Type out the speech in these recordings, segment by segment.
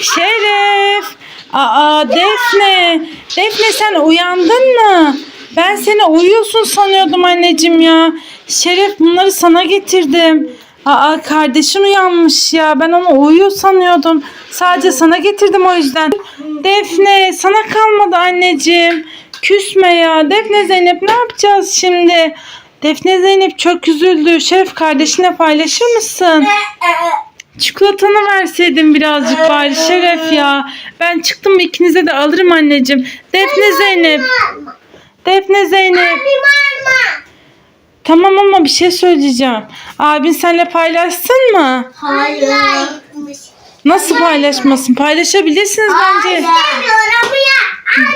Şeref. Aa Defne. Defne sen uyandın mı? Ben seni uyuyorsun sanıyordum anneciğim ya. Şeref bunları sana getirdim. Aa kardeşin uyanmış ya. Ben onu uyuyor sanıyordum. Sadece sana getirdim o yüzden. Defne sana kalmadı anneciğim. Küsme ya. Defne Zeynep ne yapacağız şimdi? Defne Zeynep çok üzüldü. Şeref kardeşine paylaşır mısın? Çikolatanı verseydin birazcık bari Şeref ya. Ben çıktım ikinize de alırım anneciğim. Defne Zeynep. Defne Zeynep. Tamam ama bir şey söyleyeceğim. Abin seninle paylaşsın mı? Hayır. Nasıl paylaşmasın? Paylaşabilirsiniz bence. İstemiyorum ya.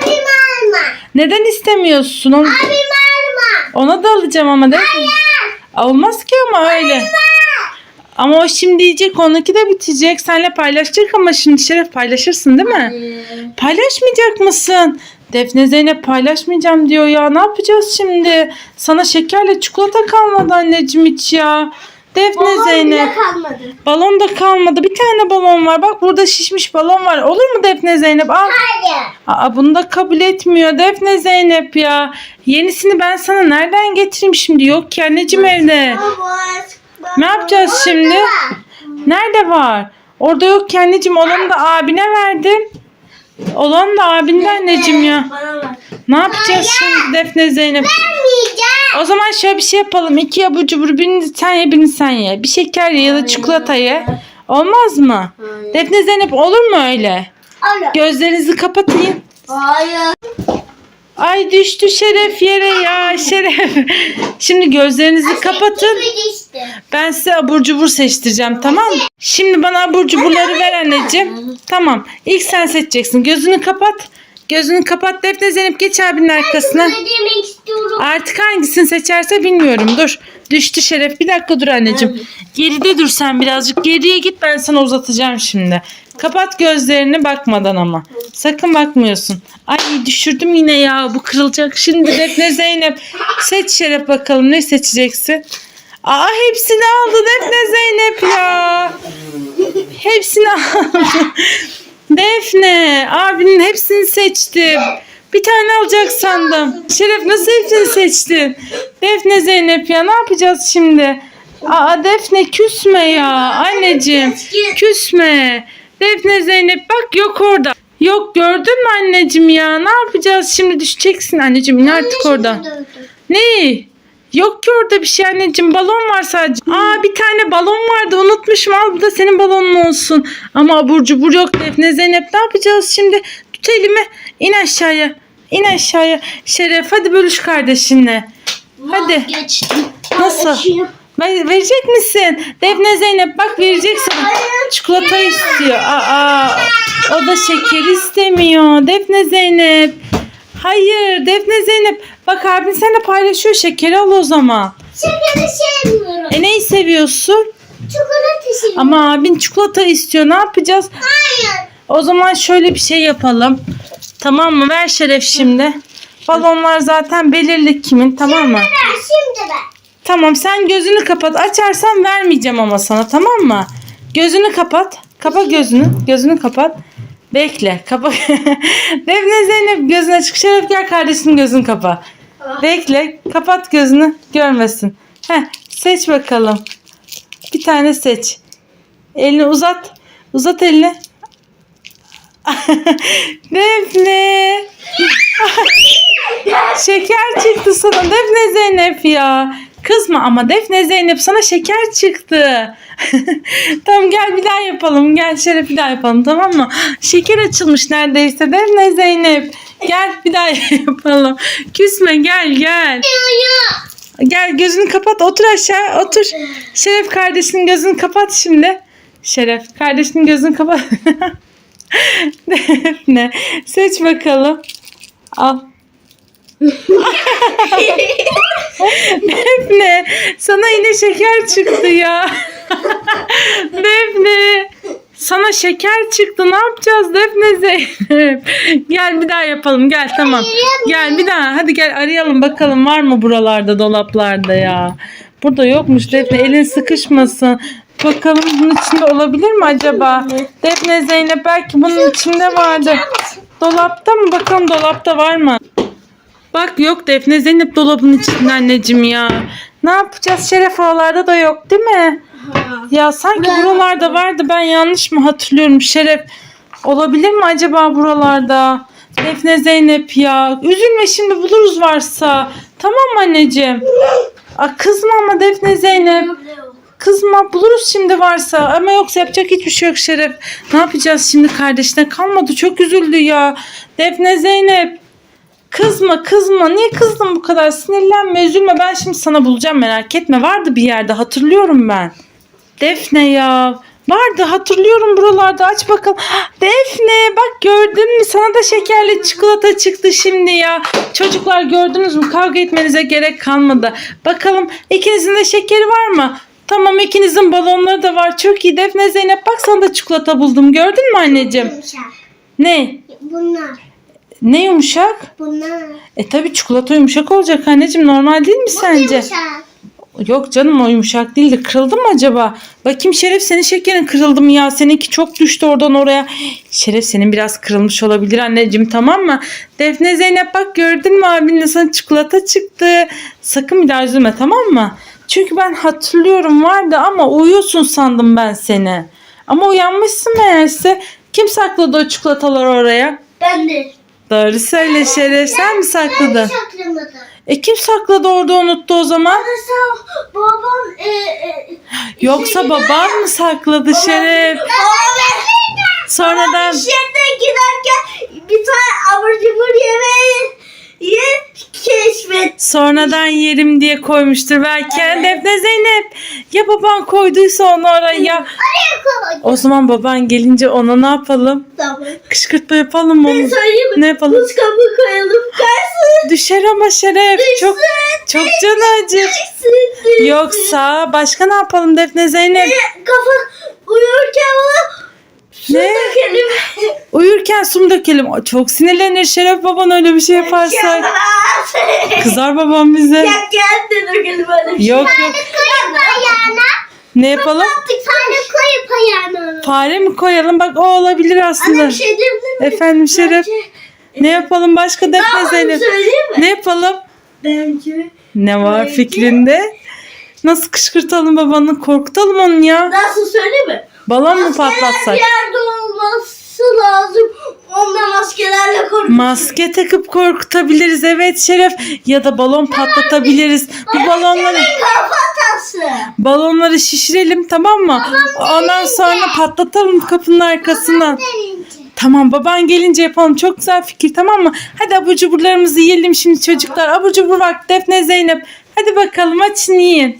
Abim alma. Neden istemiyorsun? Onu, Abim alma. ona da alacağım ama değil mi? Olmaz ki ama öyle. Ama o şimdi diyecek onunki de bitecek. Seninle paylaşacak ama şimdi Şeref paylaşırsın değil mi? Paylaşmayacak mısın? Defne Zeynep paylaşmayacağım diyor ya. Ne yapacağız şimdi? Sana şekerle çikolata kalmadı anneciğim hiç ya. Defne Zeynep. kalmadı. Balon da kalmadı. Bir tane balon var. Bak burada şişmiş balon var. Olur mu Defne Zeynep? Al. Hayır. Aa, bunu da kabul etmiyor Defne Zeynep ya. Yenisini ben sana nereden getireyim şimdi? Yok ki anneciğim evde. Ne yapacağız şimdi? Nerede var? Orada yok ki anneciğim. Olanı da abine verdim. Olanı da abinde anneciğim ya. Ne yapacağız şimdi Defne Zeynep? Vermeyeceğim. O zaman şöyle bir şey yapalım. İki abur cubur birini sen ye birini sen ye. Bir şeker ye ya da çikolata ye. Olmaz mı? Defne Zeynep olur mu öyle? Alın. Gözlerinizi kapatın. Hayır. Ay düştü şeref yere ya şeref. Şimdi gözlerinizi kapatın. Ben size abur cubur seçtireceğim tamam mı? Şimdi bana abur cuburları ver anneciğim. Tamam. İlk sen seçeceksin. Gözünü kapat. Gözünü kapat. Defne Zeynep geç abinin arkasına. Ne demek istiyorum? Artık hangisini seçerse bilmiyorum. Dur. Düştü şeref. Bir dakika dur anneciğim. Geride dur sen birazcık. Geriye git ben sana uzatacağım şimdi. Kapat gözlerini bakmadan ama. Sakın bakmıyorsun. Ay düşürdüm yine ya. Bu kırılacak. Şimdi Defne Zeynep. Seç şeref bakalım. Ne seçeceksin? Aa hepsini aldı Defne Zeynep ya. Hepsini aldı. Defne abinin hepsini seçtim. Bir tane alacak sandım. Şeref nasıl hepsini seçtin? Defne Zeynep ya ne yapacağız şimdi? Aa Defne küsme ya anneciğim. Küsme. Defne Zeynep bak yok orada. Yok gördün mü anneciğim ya? Ne yapacağız şimdi düşeceksin anneciğim in artık oradan. Ne? Yok ki orada bir şey anneciğim. Balon var sadece. Aa bir tane balon vardı unutmuşum. Al bu da senin balonun olsun. Ama abur cubur yok Defne Zeynep. Ne yapacağız şimdi? Tut elimi. İn aşağıya. İn aşağıya. Şeref hadi bölüş kardeşinle. Hadi. Nasıl? Ben, verecek misin? Defne Zeynep bak vereceksin. Çikolata istiyor. Aa, o da şeker istemiyor. Defne Zeynep. Hayır Defne Zeynep. Bak abin seninle paylaşıyor şekeri al o zaman. Şekeri sevmiyorum. E neyi seviyorsun? Çikolata seviyorum. Ama abin çikolata istiyor. Ne yapacağız? Hayır. O zaman şöyle bir şey yapalım. Tamam mı? Ver Şeref şimdi. Balonlar zaten belirli kimin tamam mı? Ben şimdi ben. Tamam sen gözünü kapat. Açarsan vermeyeceğim ama sana tamam mı? Gözünü kapat. Kapa gözünü. Gözünü kapat. Bekle. Kapa. Defne Zeynep gözün açık. Şeref gel kardeşinin gözünü kapa. Bekle. Kapat gözünü. Görmesin. Heh, seç bakalım. Bir tane seç. Elini uzat. Uzat elini. Defne. Şeker çıktı sana Defne Zeynep ya. Kızma ama Defne Zeynep sana şeker çıktı. tamam gel bir daha yapalım. Gel Şeref bir daha yapalım tamam mı? Şeker açılmış neredeyse Defne Zeynep. Gel bir daha yapalım. Küsme gel gel. Gel gözünü kapat otur aşağı otur. Şeref kardeşinin gözünü kapat şimdi. Şeref kardeşinin gözünü kapat. Defne seç bakalım. Al. Defne sana yine şeker çıktı ya. Defne sana şeker çıktı ne yapacağız Defne Zeynep? Gel bir daha yapalım gel tamam. Gel bir daha hadi gel arayalım bakalım var mı buralarda dolaplarda ya. Burada yokmuş Defne elin sıkışmasın. Bakalım bunun içinde olabilir mi acaba? Defne Zeynep belki bunun içinde vardı. Dolapta mı? Bakalım dolapta var mı? Bak yok Defne Zeynep dolabın içinde anneciğim ya. Ne yapacağız? Şeref oralarda da yok değil mi? Ya sanki buralarda vardı. Ben yanlış mı hatırlıyorum Şeref? Olabilir mi acaba buralarda? Defne Zeynep ya. Üzülme şimdi buluruz varsa. Tamam anneciğim? Aa, kızma ama Defne Zeynep. Kızma buluruz şimdi varsa ama yoksa yapacak hiçbir şey yok Şeref. Ne yapacağız şimdi kardeşine kalmadı çok üzüldü ya. Defne Zeynep kızma kızma niye kızdın bu kadar sinirlenme üzülme ben şimdi sana bulacağım merak etme vardı bir yerde hatırlıyorum ben. Defne ya vardı hatırlıyorum buralarda aç bakalım. Defne bak gördün mü sana da şekerli çikolata çıktı şimdi ya. Çocuklar gördünüz mü kavga etmenize gerek kalmadı. Bakalım ikinizin de şekeri var mı? Tamam ikinizin balonları da var. Çok iyi Defne Zeynep bak sana da çikolata buldum. Gördün mü anneciğim? Ne? Bunlar. Ne yumuşak? Bunlar. E tabi çikolata yumuşak olacak anneciğim. Normal değil mi sence? Yumuşak. Yok canım o yumuşak değildi. Kırıldı mı acaba? Bakayım Şeref senin şekerin kırıldı mı ya? Seninki çok düştü oradan oraya. Şeref senin biraz kırılmış olabilir anneciğim tamam mı? Defne Zeynep bak gördün mü abinle sana çikolata çıktı. Sakın bir daha üzülme tamam mı? Çünkü ben hatırlıyorum vardı ama uyuyorsun sandım ben seni. Ama uyanmışsın meğerse. Kim sakladı o çikolataları oraya? Ben de. Doğru söyle Şeref sen mi sakladın? Saklamadım. E kim sakladı orada unuttu o zaman? Mesela babam e, e, Yoksa baban mı sakladı Şeref? Sonradan Dışarıdan giderken bir tane abur cubur yemeği keşfet. sonradan yerim diye koymuştur belki. Defne Zeynep ya baban koyduysa onu oraya. Araya koy. O zaman baban gelince ona ne yapalım? Tamam. Kışkırtma yapalım mı? onu? Söyleyeyim mi? Ne yapalım? Buz kabuğu koyalım. Kaysın. Düşer ama Şeref. Çok çok can acır. Yoksa başka ne yapalım Defne Zeynep? Kafa uyurken su Ne? dökelim. Uyurken su mu dökelim? Çok sinirlenir Şeref baban öyle bir şey yaparsa. Kızar babam bize. Gel gel de dökelim öyle bir şey. Yok yok. Koyup ayağına. Ne yapalım? Tane koyup ayağına. Fare mi koyalım? Bak o olabilir aslında. Anne bir şey diyebilir miyim? Efendim Şeref. Bence- Ne yapalım başka mi? Ne yapalım? Bence Ne var Bence- fikrinde? Nasıl kışkırtalım babanı? Korkutalım onu ya. nasıl söyleyeyim mi? Balon mu patlatsak? bir yerde olması lazım. Onunla maskelerle korkutun. Maske takıp korkutabiliriz evet Şeref. Ya da balon patlatabiliriz. Bu balonları balonları şişirelim tamam mı? Ondan sonra patlatalım kapının arkasından. Tamam baban gelince yapalım. Çok güzel fikir tamam mı? Hadi abur cuburlarımızı yiyelim şimdi çocuklar. Abur cubur bak Defne Zeynep. Hadi bakalım açın yiyin.